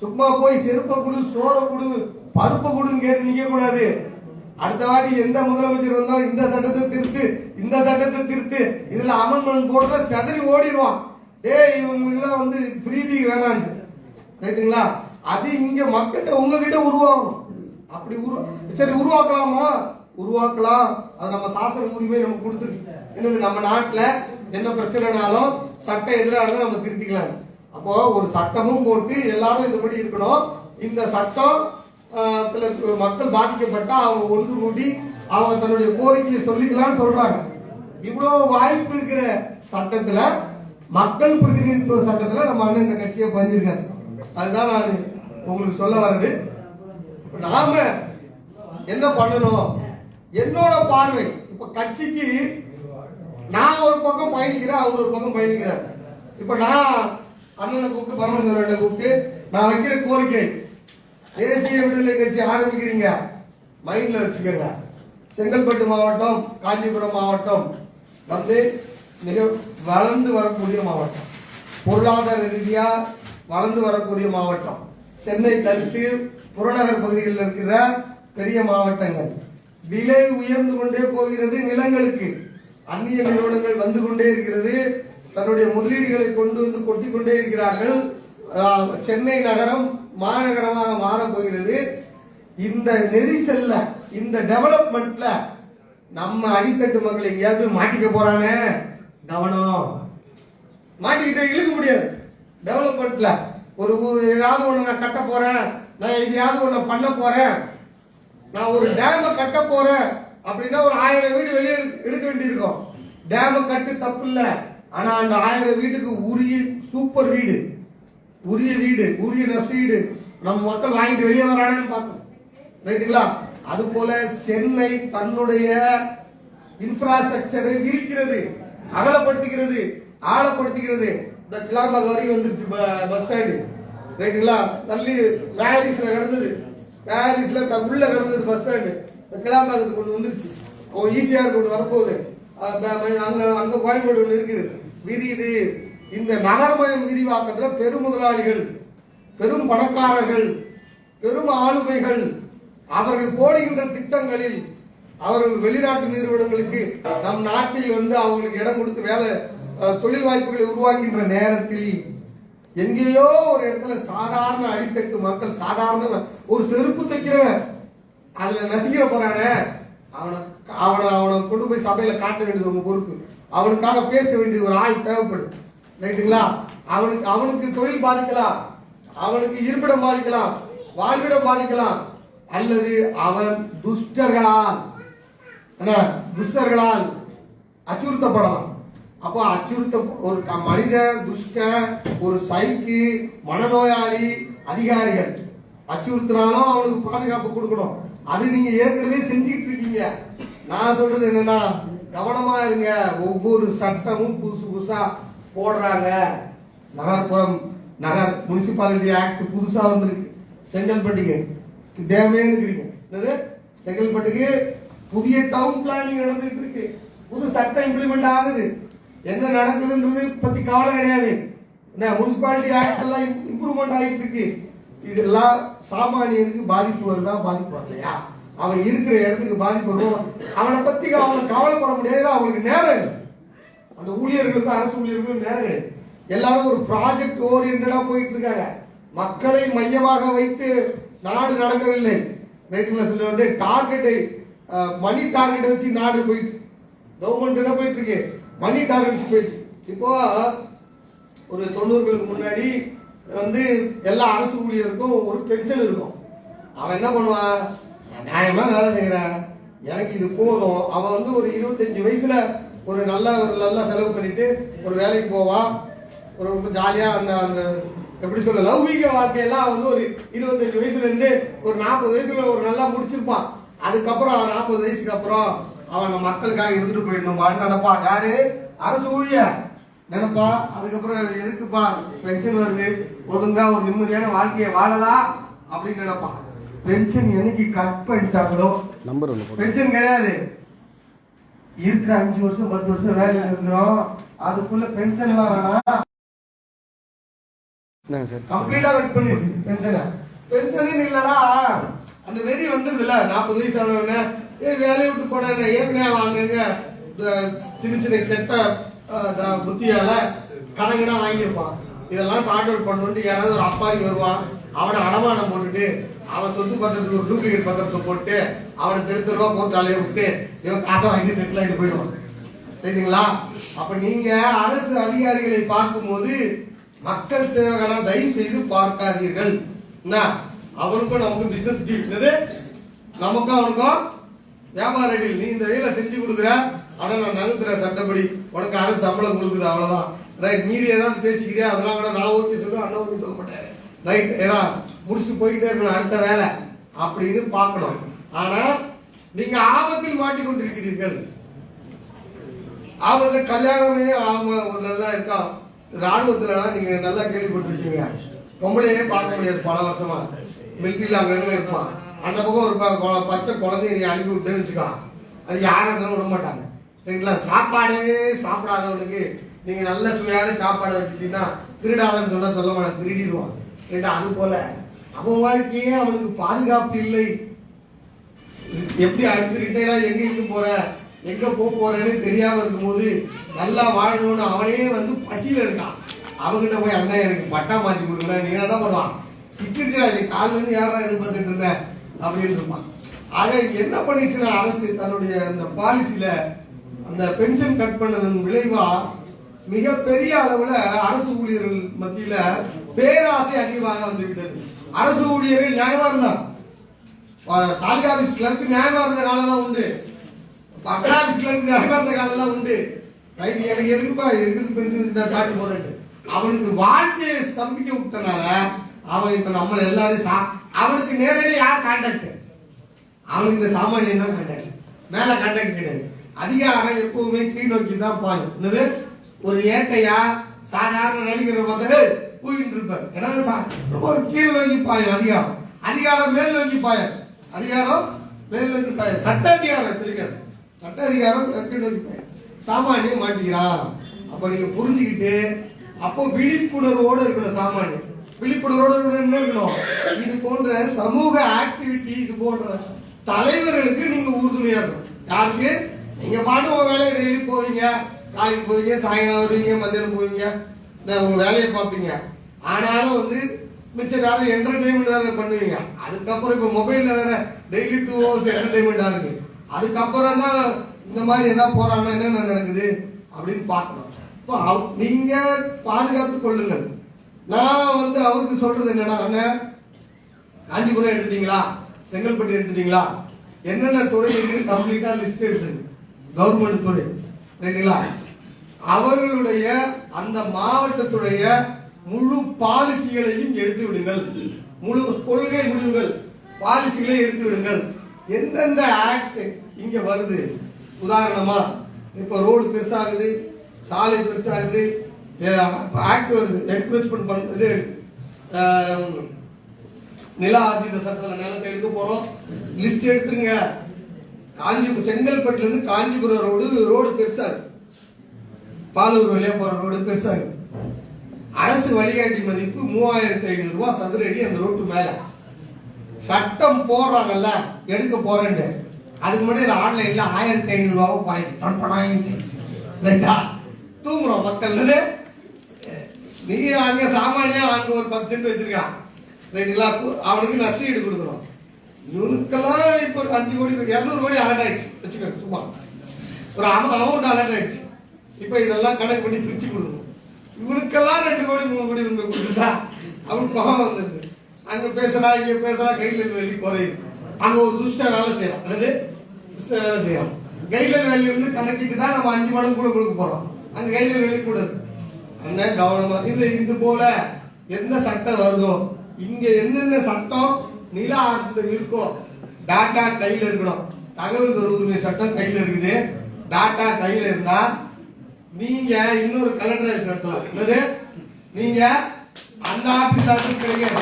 சும்மா போய் செருப்பை கொடு சோறை கொடு பருப்பை கொடுன்னு கேட்டு நிக்க கூடாது அடுத்த வாட்டி எந்த முதலமைச்சர் வந்தாலும் இந்த சட்டத்தை திருத்து இந்த சட்டத்தை திருத்து. இதுல அமன்மெண்ட் போடுற செதறி ஓடிடுவான். டேய் இவங்கெல்லாம் வந்து ஃப்ரீபி வேணான்ட்டு. ரைட்டுங்களா அது இங்க மக்கள்கிட்ட உங்ககிட்ட உருவாகும் அப்படி உருவா சரி உருவாக்கலாமா? உருவாக்கலாம். அது நம்ம சாசன உரிமை நம்ம கொடுத்துருக்கு. என்னது நம்ம நாட்டுல என்ன பிரச்சனைனாலும் சட்டம் எதிராக நம்ம திருத்திக்கலாம். அப்போ ஒரு சட்டமும் போட்டு எல்லாரும் இதுபடி இருக்கணும். இந்த சட்டம் மக்கள் பாதிக்கப்பட்டா அவங்க ஒன்று கூட்டி அவங்க தன்னுடைய கோரிக்கையை சொல்லிக்கலாம்னு சொல்றாங்க. இவ்வளவு வாய்ப்பு இருக்கிற சட்டத்துல மக்கள் பிரதிநிதித்துவ சட்டத்துல நம்ம அண்ணன் இந்த கட்சியை பதிஞ்சிருக்காரு அதுதான் நான் உங்களுக்கு சொல்ல வர்றது. நாம என்ன பண்ணணும்? என்னோட பார்வை. இப்ப கட்சிக்கு நான் ஒரு பக்கம் பயணிக்கிறேன் அவர் ஒரு பக்கம் பயணிக்கிறார். இப்ப நான் அண்ணனை கூப்பிட்டு பரமேஸ்வரனை கூப்பிட்டு நான் வைக்கிற கோரிக்கை தேசிய விடுதலை கட்சி ஆரம்பிக்கிறீங்க. மைண்ட்ல வச்சுக்கோங்க. செங்கல்பட்டு மாவட்டம் காஞ்சிபுரம் மாவட்டம் வந்து மிக வளர்ந்து வரக்கூடிய மாவட்டம். பொருளாதார ரீதியா வளர்ந்து வரக்கூடிய மாவட்டம். சென்னை கழுத்து புறநகர் பகுதிகளில் இருக்கிற பெரிய மாவட்டங்கள். விலை உயர்ந்து கொண்டே போகிறது நிலங்களுக்கு. அந்நிய நிறுவனங்கள் வந்து கொண்டே இருக்கிறது. தன்னுடைய முதலீடுகளை கொண்டு வந்து கொட்டி கொண்டே இருக்கிறார்கள் சென்னை நகரம் மாநகரமாக மாறப் போகிறது. இந்த நெரிசல்ல இந்த டெவலப்மெண்ட்ல நம்ம அடித்தட்டு மக்கள் எங்கேயாவது மாட்டிக்க போறானே? கவனம். மாட்டிக்கிட்டே இழுக்க முடியாது. டெவலப்மெண்ட்ல ஒரு ஏதாவது ஒண்ணு நான் கட்ட போறேன். நான் எதையாவது ஒண்ணு பண்ண போறேன். நான் ஒரு டேம கட்ட போறேன். அப்படின்னா ஒரு ஆயிரம் வீடு வெளியே எடுக்க- எடுக்க வேண்டியிருக்கும். டேம கட்டு தப்பு இல்லை. ஆனா அந்த ஆயிரம் வீட்டுக்கு உரிய சூப்பர் வீடு உரிய வீடு உரிய நஷ்டீடு நம்ம மக்கள் வாங்கிட்டு வெளியே வராங்கன்னு பார்க்கணும் ரைட்டுங்களா? அது போல சென்னை தன்னுடைய இன்ஃப்ராஸ்ட்ரக்சரை விரிக்கிறது அகலப்படுத்துகிறது ஆழப்படுத்துகிறது. இந்த கிளாம்பாக் வரையும் வந்துருச்சு பஸ் ஸ்டாண்டு ரைட்டுங்களா? தள்ளி பாரிஸ்ல கிடந்தது. பாரிஸ்ல உள்ள கிடந்தது பஸ் ஸ்டாண்டு இந்த கிளாம்பாக்கத்துக்கு கொண்டு வந்துருச்சு. ஈஸியாக கொண்டு வரப்போகுது. அங்க அங்க கோயம்பேடு ஒன்று இருக்குது. விரியுது இந்த நகரமயம் விரிவாக்கத்துல பெரும் முதலாளிகள் பெரும் பணக்காரர்கள் பெரும் ஆளுமைகள் அவர்கள் போடுகின்ற திட்டங்களில் அவர்கள் வெளிநாட்டு நிறுவனங்களுக்கு நம் நாட்டில் வந்து அவங்களுக்கு இடம் கொடுத்து வேலை தொழில் வாய்ப்புகளை உருவாக்கின்ற நேரத்தில் எங்கேயோ ஒரு இடத்துல சாதாரண அடித்தட்டு மக்கள் சாதாரண ஒரு செருப்பு தைக்கிறவன் அதுல நசிக்கிற போறானே. அவனை அவனை அவனை கொண்டு போய் சபையில காட்ட வேண்டியது உங்க பொறுப்பு. அவனுக்காக பேச வேண்டியது ஒரு ஆள் தேவைப்படும். ரைட்டுங்களா அவனுக்கு அவனுக்கு தொழில் பாதிக்கலாம். அவனுக்கு இருப்பிடம் பாதிக்கலாம். வாழ்விடம் பாதிக்கலாம். அல்லது அவன் துஷ்டர்களால் என்ன? துஷ்டர்களால் அச்சுறுத்தப்படலாம். அப்போ அச்சுறுத்த ஒரு க- மனித துஷ்ட ஒரு சைக்கு மனநோயாளி அதிகாரிகள் அச்சுறுத்தினாலும் அவனுக்கு பாதுகாப்பு கொடுக்கணும். அது நீங்க ஏற்கனவே செஞ்சுட்டு இருக்கீங்க. நான் சொல்றது என்னன்னா கவனமா இருங்க. ஒவ்வொரு சட்டமும் புதுசு புதுசா போடுறாங்க. நகர்ப்புறம் நகர் முனிசிபாலிட்டி ஆக்ட் புதுசா வந்திருக்கு. செங்கல்பட்டுக்கு தேவைன்னு என்னது? செங்கல்பட்டுக்கு புதிய டவுன் பிளானிங் நடந்துட்டு இருக்கு. புது சட்டம் இம்ப்ளிமெண்ட் ஆகுது. என்ன நடக்குதுன்றது பத்தி கவலை கிடையாது. என்ன முனிசிபாலிட்டி ஆக்ட் எல்லாம் இம்ப்ரூவ்மெண்ட் ஆகிட்டு இருக்கு. இதெல்லாம் சாமானியனுக்கு பாதிப்பு வருதா பாதிப்பு வரலையா? அவன் இருக்கிற இடத்துக்கு பாதிப்பு வரும். அவனை பத்தி அவனை கவலைப்பட முடியாது அவங்களுக்கு நேரம் இல்லை. அந்த ஊழியர்களுக்கும் அரசு ஊழியர்களுக்கும் நேரம் கிடையாது எல்லாரும் ஒரு ப்ராஜெக்ட் ஓரியன்டா போயிட்டு இருக்காங்க. மக்களை மையமாக வைத்து நாடு நடக்கவில்லை. ரைட்டுங்களா வந்து டார்கெட்டை மணி டார்கெட்டை வச்சு நாடு போயிட்டு கவர்மெண்ட் என்ன போயிட்டு இருக்கு. மணி டார்கெட் போயிட்டு இப்போ ஒரு தொண்ணூறுகளுக்கு முன்னாடி வந்து எல்லா அரசு ஊழியருக்கும் ஒரு பென்ஷன் இருக்கும். அவன் என்ன பண்ணுவான்? நான் வேலை செய்கிறேன் எனக்கு இது போதும். அவன் வந்து ஒரு இருபத்தஞ்சு வயசுல ஒரு நல்ல ஒரு நல்ல செலவு பண்ணிட்டு ஒரு வேலைக்கு போவான் ஒரு ரொம்ப ஜாலியா அந்த அந்த எப்படி சொல்ல லௌகீக வாழ்க்கையெல்லாம் வந்து ஒரு இருபத்தஞ்சு வயசுல இருந்து ஒரு நாற்பது வயசுல ஒரு நல்லா முடிச்சிருப்பான் அதுக்கப்புறம் அவன் நாற்பது வயசுக்கு அப்புறம் அவன் மக்களுக்காக இருந்துட்டு போயிடணும் நினைப்பா யாரு? அரசு ஊழியர் நினைப்பா அதுக்கப்புறம் எதுக்குப்பா? பென்ஷன் வருது. ஒழுங்கா ஒரு நிம்மதியான வாழ்க்கையை வாழலாம். அப்படின்னு நினைப்பான் பென்ஷன் என்னைக்கு கட் பண்ணிட்டாங்களோ? நம்பர் பென்ஷன் கிடையாது. இருக்கிற அஞ்சு வருஷம் பத்து வருஷம் வேலையில இருக்கிறோம். அதுக்குள்ள பென்ஷன் எல்லாம் வேணாம். கம்ப்ளீட்டா கட் பண்ணிடுச்சு பென்ஷனை. பென்ஷன் இல்லடா அந்த வெறி வந்துருதுல நாற்பது வயசு ஆனவொடனே ஏ வேலையை விட்டு போனாங்க ஏற்கனவே வாங்குங்க. சின்ன சின்ன கெட்ட புத்தியால கணக்குனா வாங்கியிருப்பான். இதெல்லாம் சார்ட் அவுட் பண்ணணும்னு யாராவது ஒரு அப்பாவி வருவான். அவனை அடமானம் போட்டுட்டு அவன் சொத்து பத்திரத்துக்கு ஒரு டூப்ளிகேட் பத்திரத்தை போட்டு அவனை தெரு தெருவா போட்டு அலைய விட்டு இவன் காசை வாங்கி செட்டில் ஆகிட்டு போயிடுவான். ரைட்டுங்களா அப்ப நீங்க அரசு அதிகாரிகளை பார்க்கும்போது மக்கள் சேவகனா தயவு செய்து பார்க்காதீர்கள். என்ன? அவனுக்கும் நமக்கும் பிசினஸ் டீல் என்னது? நமக்கும் அவனுக்கும் வியாபார டீல் நீ இந்த வேலை செஞ்சு கொடுக்குற அதை நான் நகர்த்துறேன் சட்டப்படி. உனக்கு அரசு சம்பளம் கொடுக்குது அவ்வளவுதான். ரைட் மீதி ஏதாவது பேசிக்கிறியா? அதெல்லாம் கூட நான் ஓகே சொல்லுவேன் அண்ணன் ஓகே சொல்ல மாட்டேன் ரைட் ஏன்னா முடிச்சுட்டு போய்கிட்டே இருக்கணும் அடுத்த வேலை அப்படின்னு பார்க்கணும். ஆனா நீங்க ஆபத்தில் மாட்டிக்கொண்டிருக்கிறீர்கள் ஆபத்துல கல்யாணமே ஆமா ஒரு நல்லா இருக்கா? ராணுவத்துலலாம் நீங்க நல்லா கேள்விப்பட்டிருக்கீங்க பொம்பளையே பார்க்க முடியாது பல வருஷமா. மிலிட்டரியில் அங்கங்க இருப்பான் அந்த பக்கம் ஒரு ப- பச்சை குழந்தைய நீ அனுப்பி விட்டேன்னு வச்சுக்கோ அது யாரும் இருந்தாலும் விட மாட்டாங்க. சரிங்களா சாப்பாடே சாப்பிடாதவனுக்கு நீங்க நல்ல சுவையான சாப்பாடை வச்சுட்டீங்கன்னா திருடாதன்னு சொன்னா சொல்ல மாட்டான் திருடிடுவான் அது போல. அவன் வாழ்க்கையே அவனுக்கு பாதுகாப்பு இல்லை. எப்படி அடுத்து ரிட்டையர்டா எங்க இங்க போற எங்க போக போறேன்னு தெரியாம இருக்கும்போது நல்லா வாழணும்னு அவனே வந்து பசியில இருக்கான். அவகிட்ட போய் அண்ணன் எனக்கு பட்டா மாத்தி கொடுக்கல நீ என்ன பண்ணுவான். சிக்கிடுச்சா நீ காலில இருந்து யாரா எதிர்பார்த்துட்டு இருந்த? அப்படின்னு இருப்பான். ஆக என்ன பண்ணிடுச்சுன்னா அரசு தன்னுடைய அந்த பாலிசியில அந்த பென்ஷன் கட் பண்ணதன் விளைவா மிகப்பெரிய அளவுல அரசு ஊழியர்கள் மத்தியில பேராசை அதிகமாக வந்துவிட்டது அரசு ஊழியர்கள் நியாயமாக இருந்தான் தாலுகா ஆபீஸ் கிளர்க்கு நியாயமா இருந்த காலம்லாம் உண்டு. பக்கா ஆபீஸ் கிளர்க்கு நியாயமா இருந்த காலம்லாம் உண்டு. ரைட் எனக்கு எதுக்குப்பா இருக்குது பென்ஷன் காட்டு போறேன் அவனுக்கு வாழ்க்கையை ஸ்தம்பிக்க விட்டனால அவன் இப்ப நம்மள எல்லாரும் சா அவனுக்கு நேரடியாக யார் கான்டாக்ட் அவனுக்கு இந்த சாமானியம் தான் கான்டாக்ட் மேல கான்டாக்ட் கிடையாது. அதிகாரம் எப்பவுமே கீழ் நோக்கி தான் பாயும். என்னது? ஒரு ஏட்டையா சாதாரண நடிகர் பார்த்தது கூயிட்டு இருப்பார் ஏன்னா சா- ரொம்ப கீழ் நோக்கி பாயும் அதிகாரம். அதிகாரம் மேல் நோக்கி பாயும் அதிகாரம் மேல் நோக்கி பாயும் சட்ட அதிகாரம் தெரியாது சட்ட அதிகாரம் கீழ் நோக்கி சாமானியம் மாட்டிக்கிறான். அப்ப நீங்க புரிஞ்சுக்கிட்டு அப்போ விழிப்புணர்வோடு இருக்கணும் சாமானியம் விழிப்புணர்வோடு என்ன இருக்கணும்? இது போன்ற சமூக ஆக்டிவிட்டி இது போன்ற தலைவர்களுக்கு நீங்க உறுதுணையா இருக்கணும். யாருக்கு? நீங்க பாட்டு உங்க வேலையை டெய்லி போவீங்க. காலைக்கு போவீங்க சாயங்காலம் வருவீங்க மத்தியானம் போவீங்க. உங்க வேலையை பார்ப்பீங்க. ஆனாலும் வந்து மிச்ச காலம் என்டர்டைன்மெண்ட் வேற பண்ணுவீங்க. அதுக்கப்புறம் இப்ப மொபைல்ல வேற டெய்லி டூ ஹவர்ஸ் என்டர்டைன்மெண்டா இருக்கு. அதுக்கப்புறம் தான் இந்த மாதிரி ஏதாவது போறாங்கன்னா என்ன நடக்குது அப்படின்னு பார்க்கணும். இப்போ அவ- நீங்க பாதுகாத்துக் கொள்ளுங்கள். நான் வந்து அவருக்கு சொல்றது என்னன்னா அண்ணன் காஞ்சிபுரம் எடுத்துட்டீங்களா? செங்கல்பட்டு எடுத்துட்டீங்களா? என்னென்ன துறை இருக்கு கம்ப்ளீட்டா லிஸ்ட் எடுத்துருங்க. கவர்மெண்ட் துறை. ரைட்டுங்களா அவர்களுடைய அந்த மாவட்டத்துடைய முழு பாலிசிகளையும் எடுத்து விடுங்கள். முழு கொள்கை முடிவுகள் பாலிசிகளை எடுத்து விடுங்கள். எந்தெந்த ஆக்ட் இங்க வருது? உதாரணமா இப்ப ரோடு பெருசாகுது சாலை பெருசாகுது ஆக்ட் வருது. என்க்ரோச்மெண்ட் பண்ணது இது நில ஆர்ஜித சட்டத்தில் நிலத்தை எடுக்க போறோம். லிஸ்ட் எடுத்துருங்க. காஞ்சிபுரம் செங்கல்பட்டுல இருந்து காஞ்சிபுரம் ரோடு ரோடு பெருசாகுது. பாலூர் வழியா போற ரோடு பெருசாக அரசு வழிகாட்டி மதிப்பு மூவாயிரத்தி ஐநூறு ரூபாய் சதுர அடி அந்த ரோட்டு மேல. சட்டம் போடுறாங்கல்ல எடுக்க போறேன்னு. அதுக்கு முன்னாடி ஆன்லைன்ல ஆயிரத்தி ஐநூறு ரூபாவை பாயிண்ட் தூங்குறோம் மக்கள். நீ அங்க சாமானியா அங்க ஒரு பத்து சென்ட் வச்சிருக்கான் ரைட்டுங்களா அவனுக்கு நஷ்ட ஈடு கொடுக்கணும் இவனுக்கெல்லாம் இப்போ ஒரு அஞ்சு கோடி இரநூறு கோடி அலர்ட் ஆயிடுச்சு. வச்சுக்கோங்க சும்மா. ஒரு அமௌண்ட் அலர்ட் ஆயிடுச்சு. இப்போ இதெல்லாம் கணக்கு பண்ணி பிரிச்சு கொடுக்கணும் இவனுக்கெல்லாம் ரெண்டு கோடி மூணு கோடி இவங்க கொடுத்துட்டா அவனுக்கு கோபம் வந்துடுது அங்க பேசுறா இங்க பேசுறா கைலன் வேலி குறையுது அங்க ஒரு துஷ்ட வேலை செய்யலாம் அல்லது துஷ்ட வேலை செய்யலாம் கையில் வேலி வந்து கணக்கிட்டு தான் நம்ம அஞ்சு மடங்கு கூட கொடுக்க போறோம். அங்க கைலர் வேலி கூட. இருக்கு அண்ணன் கவனமா. இந்த இது போல எந்த சட்டம் வருதோ இங்க என்னென்ன சட்டம் நில ஆர்ஜிதம் இருக்கோ டாட்டா கையில இருக்கணும். தகவல் பெறும் உரிமை சட்டம் கையில இருக்குது. டாட்டா கையில இருந்தா நீங்க இன்னொரு கலெக்டர் ஆஃபீஸ் நடத்தலாம் என்னது? நீங்க அந்த ஆபீஸ் ஆபீஸ் கிடைக்காது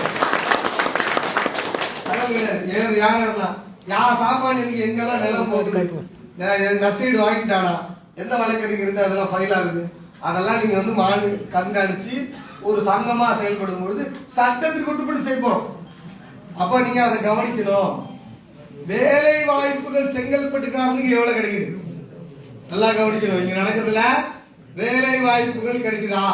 தகவல் கிடையாது. யார் யாரெல்லாம்? யார் சாமானியனுக்கு எங்கெல்லாம் நிலம் போகுது? ந- நஷ்டஈடு வாங்கிட்டானா? எந்த வழக்கறிஞர் இருந்து அதெல்லாம் ஃபைல் ஆகுது? அதெல்லாம் நீங்க வந்து மாடு கண்காணிச்சு ஒரு சங்கமா செயல்படும் பொழுது சட்டத்துக்கு உட்பட்டு செய்வோம். அப்ப நீங்க அதை கவனிக்கணும். வேலை வாய்ப்புகள் செங்கல்பட்டுக்காரனுக்கு எவ்வளவு கிடைக்குது? நல்லா கவனிக்கணும். இங்க நடக்கிறதுல வேலை வாய்ப்புகள் கிடைக்குதா?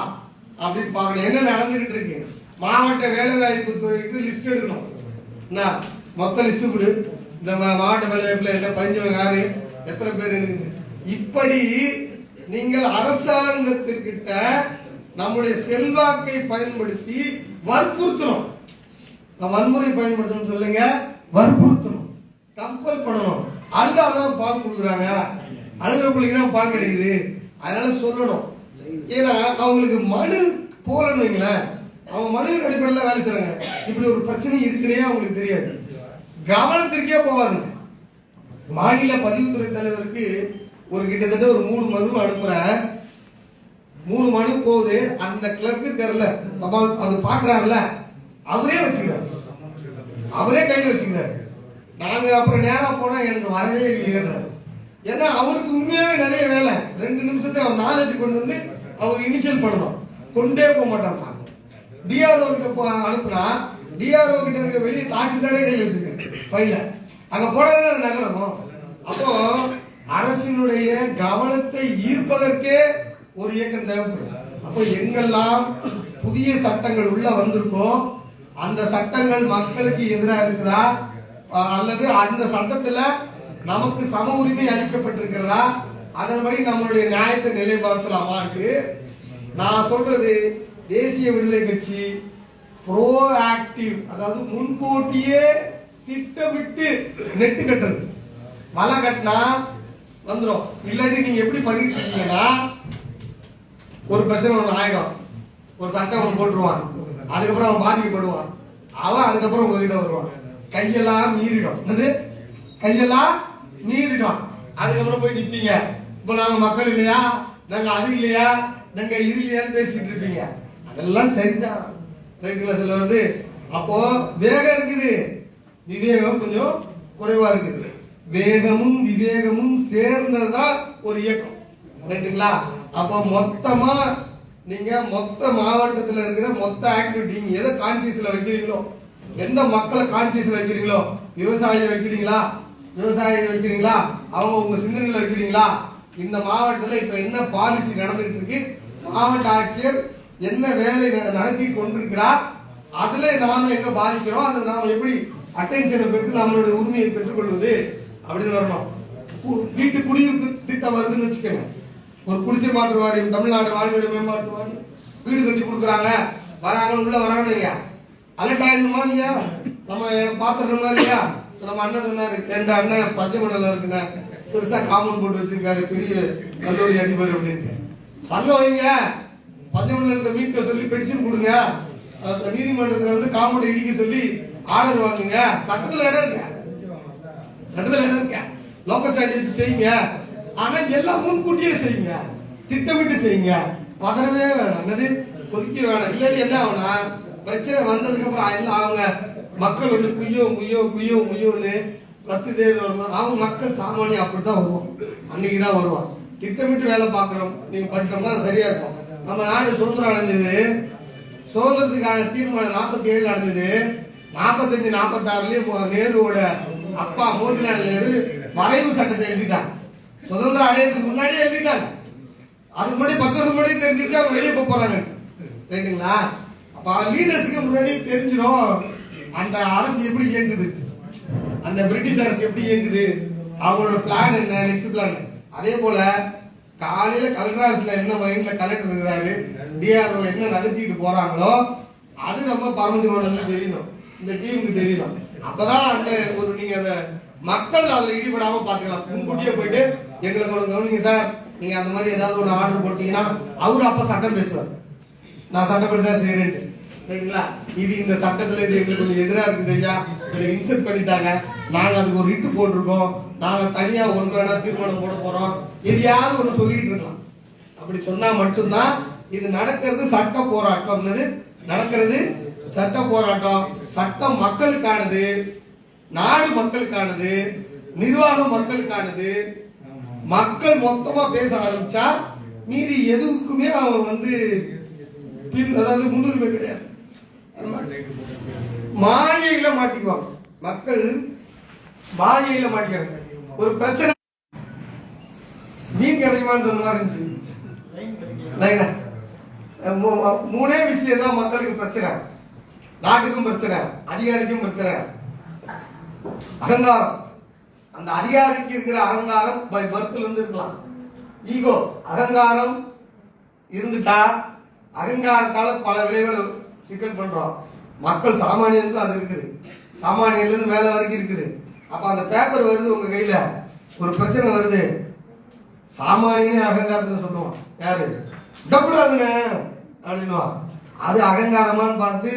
அப்படின்னு பார்க்கணும். என்ன நடந்துகிட்டு இருக்கு? மாவட்ட வேலை வாய்ப்பு துறைக்கு லிஸ்ட் எடுக்கணும். என்ன? மொத்த லிஸ்ட் கொடு. இந்த மாவட்ட வேலை வாய்ப்புல என்ன? பதிஞ்சவங்க யாரு எத்தனை பேர் இப்படி நீங்கள் அரசாங்கத்திற்கிட்ட நம்முடைய செல்வாக்கை பயன்படுத்தி வற்புறுத்தணும். வன்முறை பயன்படுத்தணும் சொல்லுங்க. வற்புறுத்தணும். கம்பல் பண்ணணும். அழுதாதான் பால் கொடுக்குறாங்க. அழுகிற பிள்ளைக்கு தான் பால் கிடைக்குது. அதனால சொல்லணும். ஏன்னா அவங்களுக்கு மனு போலன்னு வைங்களேன். அவங்க மனுவின் அடிப்படையில் வேலை செய்றாங்க. இப்படி ஒரு பிரச்சனை இருக்குன்னே அவங்களுக்கு தெரியாது. கவனத்திற்கே போகாதுங்க மாநில பதிவுத்துறை தலைவருக்கு ஒரு கிட்டத்தட்ட ஒரு மூணு மனு அனுப்புறேன். மூணு மனு போகுது. அந்த கிளர்க் இருக்காருல்ல தபால் அது பாக்குறாருல அவரே வச்சுக்கிறார். அவரே கையில் வச்சுக்கிறாரு. நாங்க அப்புறம் நேரம் போனா எனக்கு வரவே இல்லைன்னு ஏன்னா அவருக்கு உண்மையாவே நிறைய வேலை. ரெண்டு நிமிஷத்தை அவர் நாலேஜ் கொண்டு வந்து அவர் இனிஷியல் பண்ணணும். கொண்டே போக மாட்டாங்க டிஆர்ஓ கிட்ட அனுப்புனா டிஆர்ஓ கிட்ட இருக்க வெளியே தாசில்தாரே கையில் வச்சிருக்காரு ஃபைல அங்க போனதானே அது அப்போ அரசினுடைய கவனத்தை ஈர்ப்பதற்கே ஒரு இயக்கம் தேவைப்படும். அப்போ எங்கெல்லாம் புதிய சட்டங்கள் உள்ள வந்திருக்கோ அந்த சட்டங்கள் மக்களுக்கு எதிராக இருக்குதா அல்லது அந்த சட்டத்துல நமக்கு சம உரிமை அளிக்கப்பட்டிருக்கிறதா? அதன்படி நம்மளுடைய நியாயத்தை நிலைப்பார்க்கலாமான்ட்டு நான் சொல்றது தேசிய விடுதலை கட்சி ப்ரோ ஆக்டிவ் அதாவது முன்கூட்டியே திட்டமிட்டு நெட்டு கட்டுறது. வலை கட்டினா வந்துடும் இல்லாட்டி நீங்க எப்படி பண்ணிட்டு இருக்கீங்கன்னா ஒரு பிரச்சனை ஒன்று ஆயிடும். ஒரு சட்டம் அவன் போட்டுருவான். அதுக்கப்புறம் அவன் பாதிக்கப்படுவான். அவன் அதுக்கப்புறம் உங்ககிட்ட வருவான். கையெல்லாம் மீறிடும். என்னது? கையெல்லாம் நீரிடும். அதுக்கப்புறம் போய் நிப்பீங்க. இப்போ நாங்க மக்கள் இல்லையா? நாங்க அது இல்லையா? நாங்க இது இல்லையான்னு பேசிட்டு இருப்பீங்க. அதெல்லாம் சரிதான். ரைட்டுங்களா சொல்ல வருது அப்போ வேகம் இருக்குது. விவேகம் கொஞ்சம் குறைவா இருக்குது. வேகமும் விவேகமும் சேர்ந்ததுதான் ஒரு இயக்கம். ரைட்டுங்களா அப்போ மொத்தமா நீங்க மொத்த மாவட்டத்தில் இருக்கிற மொத்த ஆக்டிவிட்டி நீங்க எதை கான்சியஸ்ல வைக்கிறீங்களோ எந்த மக்களை கான்சியஸ்ல வைக்கிறீங்களோ விவசாயம் வைக்கிறீங்களா விவசாயிகள் வைக்கிறீங்களா? அவங்க உங்க சிந்தனையில் வைக்கிறீங்களா? இந்த மாவட்டத்தில் இப்ப என்ன பாலிசி நடந்துட்டு இருக்கு மாவட்ட ஆட்சியர் என்ன வேலை நடத்தி கொண்டிருக்கிறார்? அதுல நாம எங்க பாதிக்கிறோம்? அதுல நாம எப்படி அட்டென்ஷனை பெற்று நம்மளுடைய உரிமையை பெற்றுக்கொள்வது அப்படின்னு வரணும் கு- வீட்டு குடியிருப்பு திட்டம் வருதுன்னு வச்சுக்கோங்க. ஒரு குடிசை மாற்று வாரியம் தமிழ்நாடு வாழ்விட மேம்பாட்டு வாரியம். வீடு கட்டி கொடுக்குறாங்க. வராங்க உள்ள வராங்க இல்லையா? அலர்ட் ஆயிடணுமா இல்லையா? நம்ம பாத்துடணுமா இல்லையா? நம்ம அண்ணன் சொன்னாரு ரெண்டு அண்ணன் பஞ்சமண்டலம் இருக்குண்ணே. பெருசா காமன் போட்டு வச்சிருக்காரு பெரிய கல்லூரி அதிபர் அப்படின்ட்டு. சங்கம் வைங்க. பஞ்சமண்டலத்தை மீட்க சொல்லி பெட்டிஷன் கொடுங்க. அஹ் நீதிமன்றத்துல வந்து காம்பவுண்ட் இடிக்க சொல்லி ஆர்டர் வாங்குங்க. சட்டத்துல இடம் இருக்கு? சட்டத்துல இடம் இருக்க? லோக்கல் ஸ்டாண்டர்ட்ஸ் செய்யுங்க. ஆனா எல்லாம் முன்கூட்டியே செய்யுங்க. திட்டமிட்டு செய்யுங்க. பதறவே வேணாம். என்னது? கொதிக்க வேணாம். இல்லாட்டி என்ன ஆகும்னா பிரச்சனை வந்ததுக்கு அப்புறம் எல்லாம் அவங்க மக்கள் வந்து குய்யோ குய்யோ குய்யோ முய்யோன்னு பத்து தேர் வருவாங்க அவங்க மக்கள் சாமானியம் அப்படித்தான் வருவோம் அன்னைக்கு தான் வருவான் திட்டமிட்டு வேலை பார்க்கறோம். நீங்க பண்ணிட்டோம்னா சரியா இருக்கும். நம்ம நாடு சுதந்திரம் அடைஞ்சது. சுதந்திரத்துக்கான தீர்மானம் நாற்பத்தி ஏழு நடந்தது நாற்பத்தஞ்சு நாற்பத்தாறுலயும் நேருவோட அப்பா மோதிலால் நேரு வரைவு சட்டத்தை எழுதிட்டாங்க. சுதந்திரம் அடையிறதுக்கு முன்னாடியே எழுதிட்டாங்க. அதுக்கு முன்னாடி பத்து வருஷம் முன்னாடி தெரிஞ்சுட்டு அவங்க வெளியே போறாங்க. ரைட்டுங்களா லீடர்ஸுக்கு முன்னாடி தெரிஞ்சிடும். அந்த அரசு எப்படி இயங்குது? அந்த பிரிட்டிஷ் அரசு எப்படி இயங்குது? அவங்களோட பிளான் என்ன? நெக்ஸ்ட் பிளான் அதே போல காலையில கலெக்டர் ஆஃபீஸ்ல என்ன மைண்ட்ல கலெக்டர் இருக்கிறாரு? டிஆர்ஓ என்ன நகர்த்திட்டு போறாங்களோ அது நம்ம பரமசிவனுக்கு தெரியணும். இந்த டீமுக்கு தெரியணும். அப்பதான் அந்த ஒரு நீங்க அந்த மக்கள் அதுல ஈடுபடாம பாத்துக்கலாம் முன்கூட்டியே போயிட்டு எங்களை கொண்டு கவனிங்க சார் நீங்க அந்த மாதிரி ஏதாவது ஒரு ஆர்டர் போட்டீங்கன்னா அவரு அப்ப சட்டம் பேசுவார். நான் சட்டப்படி தான் செய்யறேன்ட்டு சரிங்களா? இது இந்த சட்டத்துல இது எங்களுக்கு கொஞ்சம் எதிராக இருக்குது ஐயா. இதை இன்செர்ட் பண்ணிட்டாங்க. நாங்க அதுக்கு ஒரு ரிட்டு போட்டிருக்கோம். நாங்க தனியா ஒன்றான தீர்மானம் போட போறோம். எதையாவது ஒண்ணு சொல்லிட்டு இருக்கலாம். அப்படி சொன்னா மட்டும்தான் இது நடக்கிறது சட்ட போராட்டம்னு நடக்கிறது சட்ட போராட்டம். சட்டம் மக்களுக்கானது நாடு மக்களுக்கானது நிர்வாகம் மக்களுக்கானது. மக்கள் மொத்தமா பேச ஆரம்பிச்சா மீதி எதுக்குமே அவன் வந்து பின் அதாவது முன்னுரிமை கிடையாது. மாயையில மாட்டிக்குவாங்க மக்கள் மாயையில மாட்டிக்கிறாங்க. ஒரு பிரச்சனை. மீன் கிடைக்குமான்னு சொன்ன மாதிரி இருந்துச்சு. மூணே விஷயம் தான் மக்களுக்கு பிரச்சனை. நாட்டுக்கும் பிரச்சனை அதிகாரிக்கும் பிரச்சனை. அகங்காரம். அந்த அதிகாரிக்கு இருக்கிற அகங்காரம் பை பர்த்ல இருந்து இருக்கலாம். ஈகோ அகங்காரம் இருந்துட்டா அகங்காரத்தால பல விளைவுகள் சிக்கல் பண்றோம். மக்கள் சாமானியனுக்கு அது இருக்குது. சாமானியன்ல இருந்து மேல வரைக்கும் இருக்குது. அப்ப அந்த பேப்பர் வருது உங்க கையில. ஒரு பிரச்சனை வருது. சாமானியனே அகங்காரத்துல சொல்லுவான் யாரு? விடக்கூடாதுங்க. அப்படின்னுவான் அது அகங்காரமான்னு பார்த்து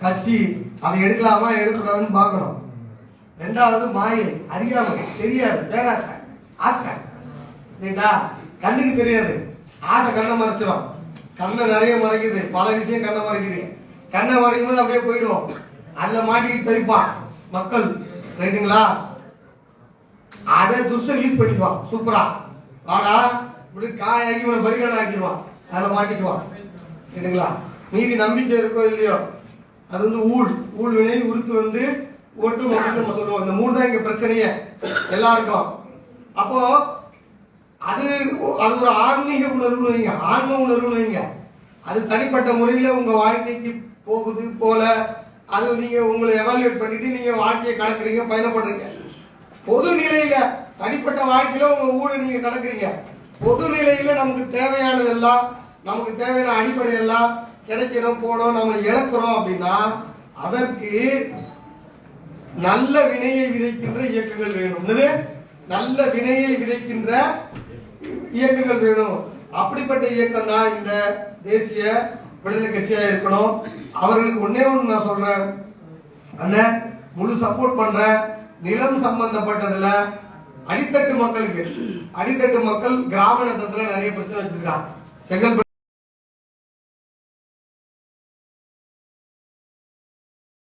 கட்சி அதை எடுக்கலாமா எடுக்கக்கூடாதுன்னு பார்க்கணும். ரெண்டாவது மாயை. அறியாமை. தெரியாது. பேராசை ஆசை. சரிங்களா கண்ணுக்கு தெரியாது. ஆசை கண்ணை மறைச்சிடும் கண்ணை நிறைய மறைக்குது. பல விஷயம் கண்ணை மறைக்குது. கண்ணை வரைக்கும் போது அப்படியே போயிடுவோம் அதுல மாட்டிக்கிட்டு போய்ப்பான் மக்கள் ரைட்டுங்களா அதை துஷ்டன் யூஸ் பண்ணிக்குவான் சூப்பரா. வாடா இப்படி காயாகி இவனை பலிகடன் ஆக்கிடுவான். அதில் மாட்டிக்குவான். சரிங்களா மீதி நம்பிக்கை இருக்கோ இல்லையோ? அது வந்து ஊழ். ஊழ் வினை உருக்கு வந்து ஒட்டும் அப்படின்னு நம்ம சொல்லுவோம். இந்த மூணு தான் இங்க பிரச்சனையே. எல்லாருக்கும். அப்போ அது அது ஒரு ஆன்மீக உணர்வுன்னு வைங்க. ஆன்ம உணர்வுன்னு வைங்க. அது தனிப்பட்ட முறையில உங்க வாழ்க்கைக்கு போகுது போல அது நீங்க உங்களை எவாலுவேட் பண்ணிட்டு நீங்க வாழ்க்கையை கடக்குறீங்க பயணப்படுறீங்க. பொது நிலையில தனிப்பட்ட வாழ்க்கையில உங்க ஊரை நீங்க கடக்குறீங்க. பொது நிலையில நமக்கு தேவையானதெல்லாம் நமக்கு தேவையான அடிப்படை எல்லாம் கிடைக்கணும் போனோம் நம்ம இழக்கிறோம் அப்படின்னா அதற்கு நல்ல வினையை விதைக்கின்ற இயக்கங்கள் வேணும். நல்ல வினையை விதைக்கின்ற இயக்கங்கள் வேணும். அப்படிப்பட்ட இயக்கம் தான் இந்த தேசிய விடுதலை கட்சியா இருக்கணும். அவர்களுக்கு ஒன்னே ஒன்று நான் சொல்றேன். அண்ணன் முழு சப்போர்ட் பண்றேன். நிலம் சம்பந்தப்பட்டதுல அடித்தட்டு மக்களுக்கு அடித்தட்டு மக்கள் கிராம நத்தத்துல நிறைய பிரச்சனை வச்சிருக்காங்க. செங்கல்பட்டு